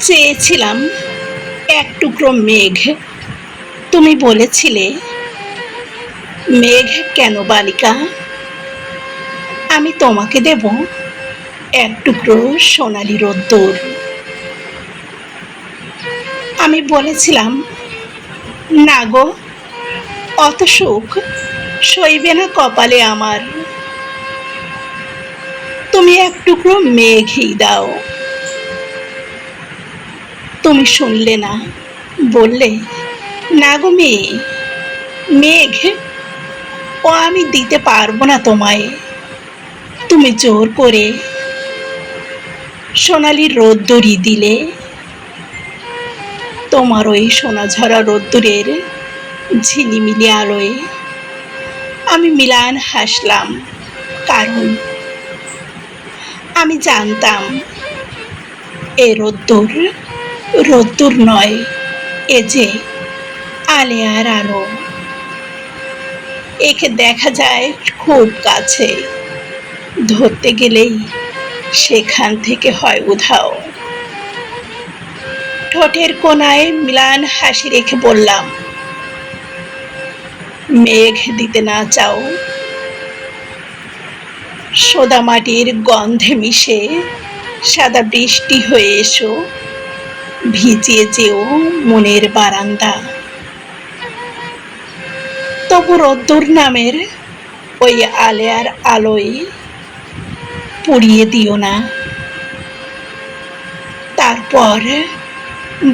চেয়েছিলাম এক টুকরো মেঘ। তুমি বলেছিলে, মেঘ কেন বালিকা? আমি তোমাকে দেব এক টুকরো সোনালি রোদ্দুর। আমি বলেছিলাম, না গো, অত সুখ সইবে না কপালে আমার। তুমি এক টুকরো মেঘই দাও। তুমি শুনলে না। বললে, না গো মেয়ে, মেঘ, ও আমি দিতে পারব না তোমায়। তুমি জোর করে সোনালি রোদ্দুরই দিলে। তোমার ওই সোনা ঝরা রোদ্দুরের ঝিলিমিলি আলোয় আমি মিলান হাসলাম। কারণ আমি জানতাম, এ রোদ্দুর রোদ্দুর নয়, এ যে আলেয়ার আলো। একে দেখা যায় খুব কাছে, ধরতে গেলেই সেখান থেকে হয় উধাও। ঠোঁটের কোনায় মিলান হাসি রেখে বললাম, মেঘ দিতে না চাও। সোদা মাটির গন্ধে মিশে সাদা বৃষ্টি হয়ে এসো। ভিজিয়ে যেও মনের বারান্দা। তবু রদ্দুর নামের ওই আলেয়ার আলোয় পুড়িয়ে দিও না। তারপর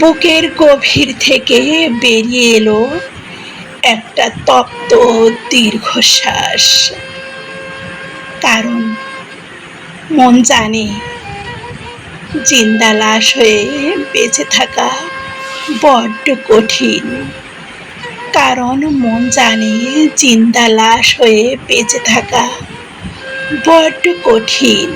বুকের গভীর থেকে বেরিয়ে এলো একটা তপ্ত দীর্ঘশ্বাস। কারণ মন জানে জিন্দা লাশ হয়ে বেঁচে থাকা বড্ড কঠিন। কারণ মন জানে জিন্দা লাশ হয়ে বেঁচে থাকা বড্ড কঠিন।